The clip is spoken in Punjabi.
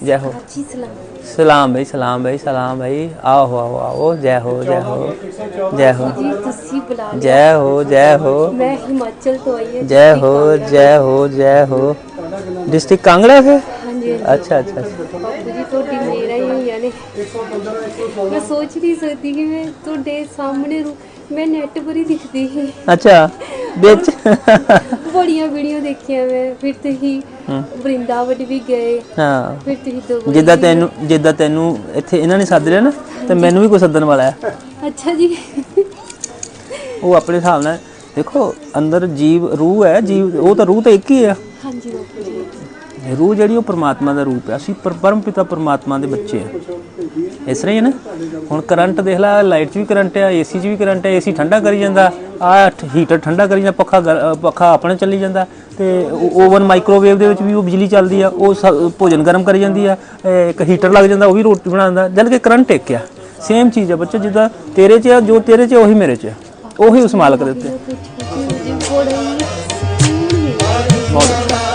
ਜੈ ਹੋ ਜੀ ਸਲਾਮ ਸਲਾਮ ਭਾਈ ਸਲਾਮ ਭਾਈ ਸਲਾਮ ਭਾਈ ਆਓ ਆਓ ਆਓ ਜੈ ਹੋ ਜੈ ਹੋ ਜੈ ਹੋ ਜੀ ਤੁਸੀਂ ਬੁਲਾ ਲਿਆ ਜੈ ਹੋ ਜੈ ਹੋ ਮੈਂ ਹਿਮਾਚਲ ਤੋਂ ਆਈ ਹਾਂ ਜੈ ਹੋ ਜੈ ਹੋ ਜੈ ਹੋ ਡਿਸਟ੍ਰਿਕਟ ਕਾਂਗੜਾ ਸੇ ਹਾਂਜੀ ਹਾਂਜੀ। ਅੱਛਾ ਅੱਛਾ ਅੱਛਾ। ਬਾਪੂ ਜੀ ਤੁਹਾਡੀ ਮੇਰਾ ਹੀ ਹੋਈਆਂ ਨੇ ਮੈਂ ਸੋਚ ਵਿੱਚ ਬੜੀਆਂ ਵੀਡੀਓ ਦੇਖੀਆਂ ਮੈਂ। ਫਿਰ ਤੁਸੀਂ ਵਰਿੰਦਾਵਨ ਵੀ ਗਏ। ਹਾਂ। ਫਿਰ ਤੁਸੀਂ ਦੁਬਈ ਜਿੱਦਾਂ ਤੈਨੂੰ ਜਿੱਦਾਂ ਤੈਨੂੰ ਇੱਥੇ ਇਹਨਾਂ ਨੇ ਸੱਦ ਲਿਆ ਨਾ ਤੇ ਮੈਨੂੰ ਵੀ ਕੋਈ ਸੱਦਣ ਵਾਲਾ ਹੈ। ਅੱਛਾ ਜੀ। ਉਹ ਆਪਣੇ ਹਿਸਾਬ ਨਾਲ ਦੇਖੋ ਅੰਦਰ ਜੀਵ ਰੂਹ ਹੈ ਜੀਵ ਉਹ ਤਾਂ ਰੂਹ ਤਾਂ ਇੱਕ ਹੀ ਬਾਪੂ ਜੀ ਰੂਹ ਜਿਹੜੀ ਉਹ ਪਰਮਾਤਮਾ ਦਾ ਰੂਪ ਹੈ। ਅਸੀਂ ਪਰਮ ਪਿਤਾ ਪਰਮਾਤਮਾ ਦੇ ਬੱਚੇ ਆ ਇਸ ਤਰ੍ਹਾਂ ਹੀ ਹੈ ਨਾ? ਹੁਣ ਕਰੰਟ ਦੇਖ ਲੈ, ਲਾਈਟ 'ਚ ਵੀ ਕਰੰਟ ਆ, ਏਸੀ 'ਚ ਵੀ ਕਰੰਟ ਆ, ਏਸੀ ਠੰਡਾ ਕਰੀ ਜਾਂਦਾ। ਆ ਹੀਟਰ ਠੰਡਾ ਕਰੀ ਜਾਂਦਾ, ਪੱਖਾ ਗਰ- ਪੱਖਾ ਆਪਣੇ ਚੱਲੀ ਜਾਂਦਾ। ਤੇ ਓਵਨ ਮਾਈਕ੍ਰੋਵੇਵ ਦੇ ਵਿੱਚ ਵੀ ਉਹ ਬਿਜਲੀ ਚੱਲਦੀ ਆ, ਉਹ ਸ- ਭੋਜਨ ਗਰਮ ਕਰੀ ਜਾਂਦੀ ਆ ਇੱਕ ਹੀਟਰ ਲੱਗ ਜਾਂਦਾ, ਉਹ ਵੀ ਰੋਟੀ ਬਣਾਉਂਦਾ ਜਦ ਕਿ ਕਰੰਟ ਇੱਕ ਆ। ਸੇਮ ਚੀਜ਼ ਆ ਬੱਚੇ, ਜਿੱਦਾਂ ਤੇਰੇ 'ਚ ਆ, ਜੋ ਤੇਰੇ 'ਚ ਉਹੀ ਮੇਰੇ 'ਚ ਉਹੀ ਉਸ ਮਾਲਕ ਦੇ ਉੱਤੇ ਬਹੁਤ